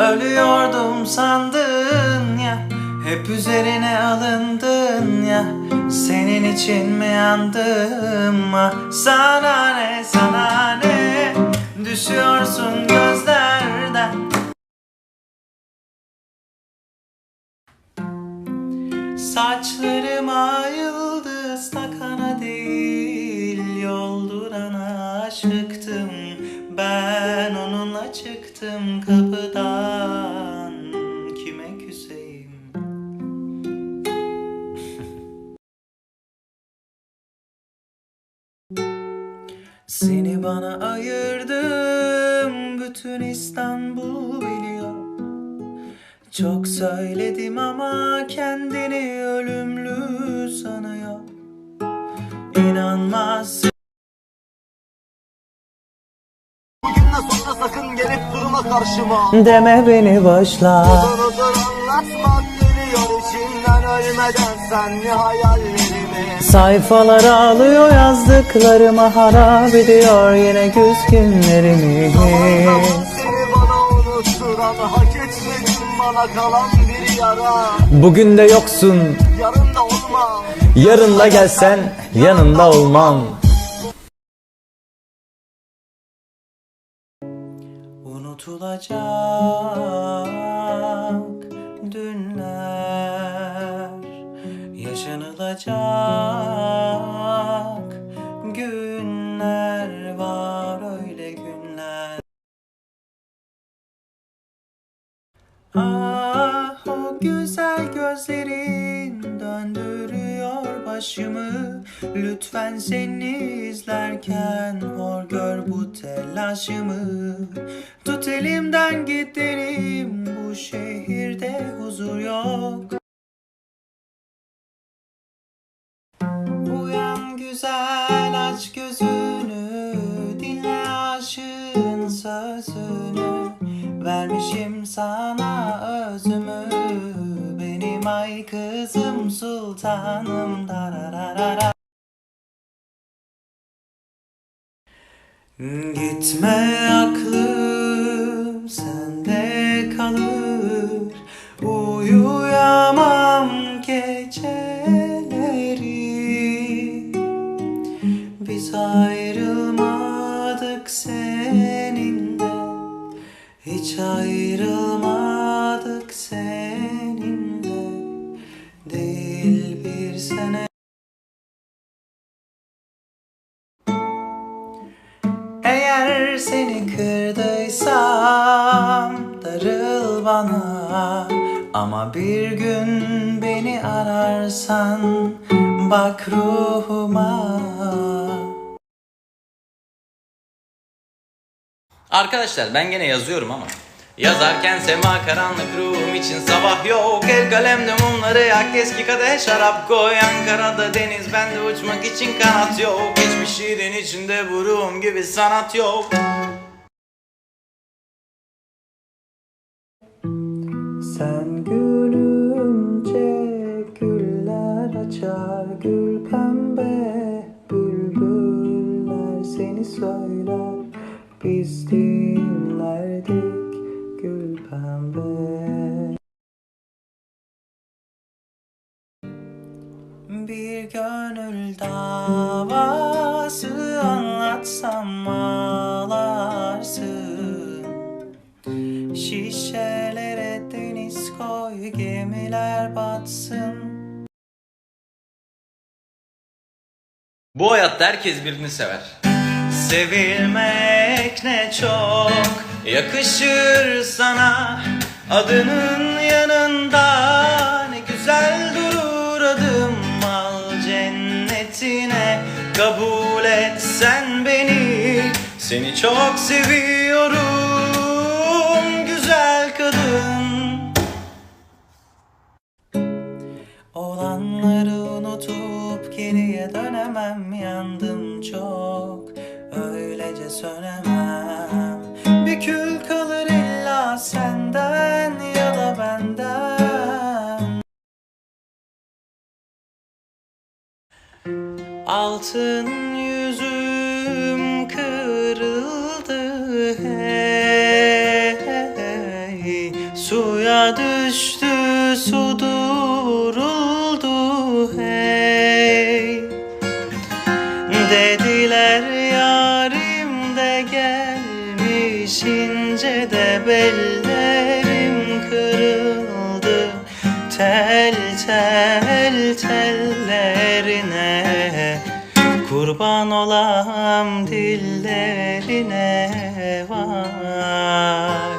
Ölüyordum sandın ya Hep üzerine alındın ya. Senin için mi yandım? Ah Sana ne sana ne? Düşüyorsun gözlerden. Saçlarıma yıldız takana değil. Yoldurana aşıktım. Ben onunla çıktım kapıdan Seni bana ayırdım Bütün İstanbul biliyor. Çok söyledim ama kendini ölümlü sanıyor. İnanmazsın. Bugünden sonra sakın gelip durma karşıma. Deme beni boşla Uzun uzun anlatmak geliyor içimden ölmeden sen ne hayallerimi? Sayfalar ağlıyor yazdıklarıma harap ediyor yine güz günlerimi. Zaman seni bana unutturan hak etmedim bana kalan bir yara. Bugün de yoksun. Yarın da olma yarın da gelsen yanında olmam. Unutulacak Yaşanılacak günler var öyle günler. Ah o güzel gözlerin döndürüyor başımı. Lütfen seni izlerken hor gör bu telaşımı. Tut elimden gidelim bu şehirde huzur yok güzel aç gözünü Dinle aşığın sözünü. Vermişim sana özümü Benim ay kızım sultanım. Dararara Gitme aklım sende seni kırdıysam darıl bana. Ama bir gün beni ararsan bak ruhuma. Arkadaşlar ben gene yazıyorum ama. Yazarken sema karanlık ruhum için sabah yok El kalemde mumları yak eski kadeh şarap koy Ankara'da deniz. Bende uçmak için kanat yok. Hiçbir şiirin içinde bu ruhum gibi sanat yok. Sen gülünce güller açar Gül pembe bülbüller seni söyler. Biz dinlerdik gül pembe Bir gönül davası anlatsam ağlarsın. Şişelere deniz koy gemiler batsın. Bu hayatta herkes birini sever. Sevilmek ne çok yakışır sana. Adının yanında kabul et sen beni Seni çok seviyorum güzel kadın. Olanları unutup geriye dönemem Yandım çok. Öylece sönemem Altın yüzüm kırıldı hey Suya düştü su duruldu hey. Dediler yarim de gelmiş ince de bellerim kırıldı. Tel tel tellerine Kurban olam dillerine vay.